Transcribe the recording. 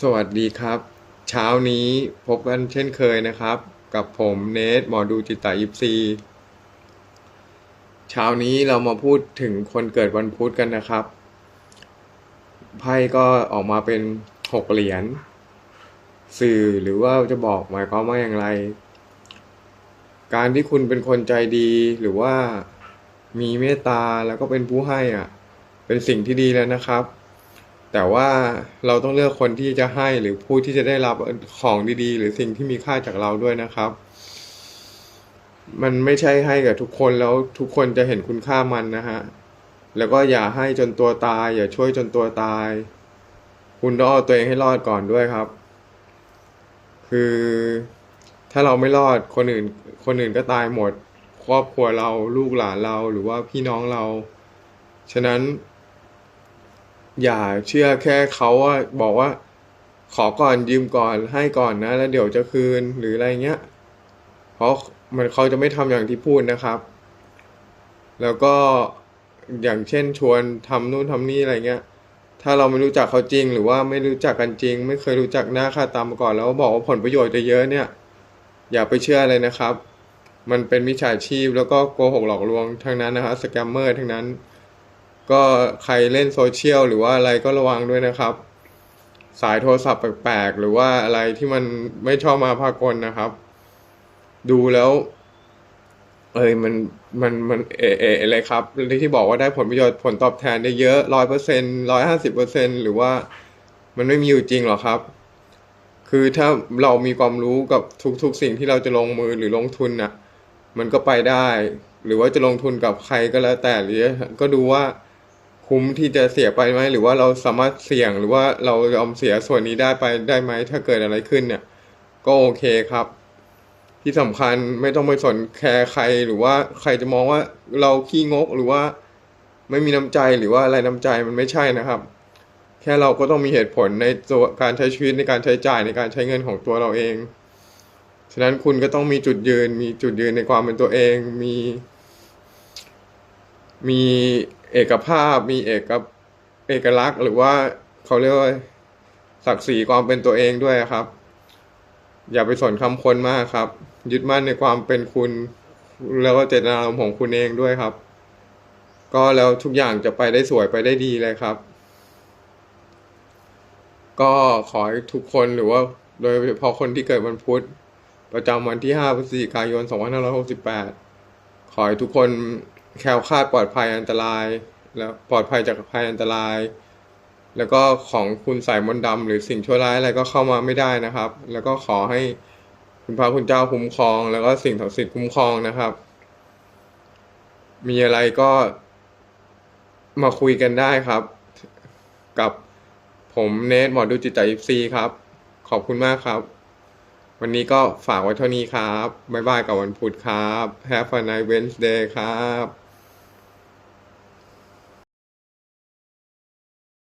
สวัสดีครับ เช้านี้พบกันเช่นเคยนะครับ กับผมเนทหมอดูจิตตายิปซี เช้านี้เรามาพูดถึงคนเกิดวันพุธกันนะครับไพ่ก็ออกมาเป็นหกเหรียญสื่อหรือว่าจะบอกหมายความว่าอย่างไร การที่คุณเป็นคนใจดีหรือว่ามีเมตตาแล้วก็เป็นผู้ให้อะ เป็นสิ่งที่ดีแล้วนะครับ แต่ว่าเราต้องเลือกคนที่จะให้หรือผู้ที่จะได้รับของดีๆ หรือสิ่งที่มีค่าจากเราด้วยนะครับ มันไม่ใช่ให้กับทุกคนแล้วทุกคนจะเห็นคุณค่ามันนะฮะ แล้วก็อย่าให้จนตัวตาย อย่าช่วยจนตัวตาย คุณต้องเอาตัวเองให้รอดก่อนด้วยครับ คือถ้าเราไม่รอดคนอื่น คนอื่นก็ตายหมด ครอบครัวเราลูกหลานเราหรือว่าพี่น้องเรา ฉะนั้น อย่าเชื่อแค่เขาว่าบอกว่า ขอก่อนยืมก่อนให้ก่อนนะ แล้วเดี๋ยวจะคืนหรืออะไรเงี้ย เพราะมันเขาจะไม่ทำอย่างที่พูดนะครับ แล้วก็อย่างเช่นชวนทำนู่นทำนี่อะไรเงี้ย ถ้าเราไม่รู้จักเขาจริง หรือว่าไม่รู้จักกันจริง ไม่เคยรู้จักหน้าค่าตามาก่อนแล้วบอกว่าผลประโยชน์จะเยอะเนี่ย อย่าไปเชื่อเลยนะครับ มันเป็นมิจฉาชีพแล้วก็โกหกหลอกลวงทั้งนั้นนะครับสแกมเมอร์ทั้งนั้น ก็ใครเล่นโซเชียลหรือว่าอะไรก็ระวังด้วยนะครับ สายโทรศัพท์แปลกๆ หรือว่าอะไรที่มันไม่ชอบมาพากลนะครับ ดูแล้ว เอ้ยมันมันมันเอเออะไรครับที่บอกว่าได้ผลประโยชน์ผลตอบแทนได้เยอะร้อยเปอร์เซ็นร้อยห้าสิบเปอร์เซ็นหรือว่ามันไม่มีอยู่จริงหรอครับ คือถ้าเรามีความรู้กับทุกๆ สิ่งที่เราจะลงมือหรือลงทุนน่ะ มันก็ไปได้ หรือว่าจะลงทุนกับใครก็แล้วแต่หรือก็ดูว่า คุ้มที่จะเสียไปไหมหรือว่าเราสามารถเสี่ยงหรือว่าเรายอมเสียส่วนนี้ได้ไปได้ไหมถ้าเกิดอะไรขึ้นเนี่ย ก็โอเคครับ ที่สำคัญไม่ต้องไปสนแคร์ใครหรือว่าใครจะมองว่าเราขี้งกหรือว่าไม่มีน้ำใจหรือว่าอะไรน้ำใจมันไม่ใช่นะครับ แค่เราก็ต้องมีเหตุผลในตัวการใช้ชีวิตในการใช้จ่ายในการใช้เงินของตัวเราเองฉะนั้นคุณก็ต้องมีจุดยืน มีจุดยืนในความเป็นตัวเอง มี มี เอกภาพมีเอกเอกลักษณ์ หรือว่าเขาเรียกว่าศักดิ์ศรีความเป็นตัวเองด้วยครับ อย่าไปสนคำคนมากครับ ยึดมั่นในความเป็นคุณ แล้วก็เจตนารมณ์ของคุณเองด้วยครับ ก็แล้วทุกอย่างจะไปได้สวยไปได้ดีเลยครับ ก็ขอให้ทุกคนหรือว่าโดยเฉพาะคนที่เกิดวันพุธประจำวันที่ 5 พฤศจิกายน 2568 ขอให้ทุกคน แคล้วคลาดปลอดภัยอันตราย แล้วปลอดภัยจากภัยอันตราย แล้วก็ของคุณสายมนต์ดำหรือสิ่งชั่วร้ายอะไรก็เข้ามาไม่ได้นะครับ แล้วก็ขอให้คุณพระคุณเจ้าคุ้มครอง แล้วก็สิ่งศักดิ์สิทธิ์คุ้มครองนะครับ มีอะไรก็มาคุยกันได้ครับ กับผมเนทหมอดูจิตใจซีครับ ขอบคุณมากครับ วันนี้ก็ฝากไว้เท่านี้ครับ บ๊ายบายกับวันพุธครับ Have a nice Wednesday ครับ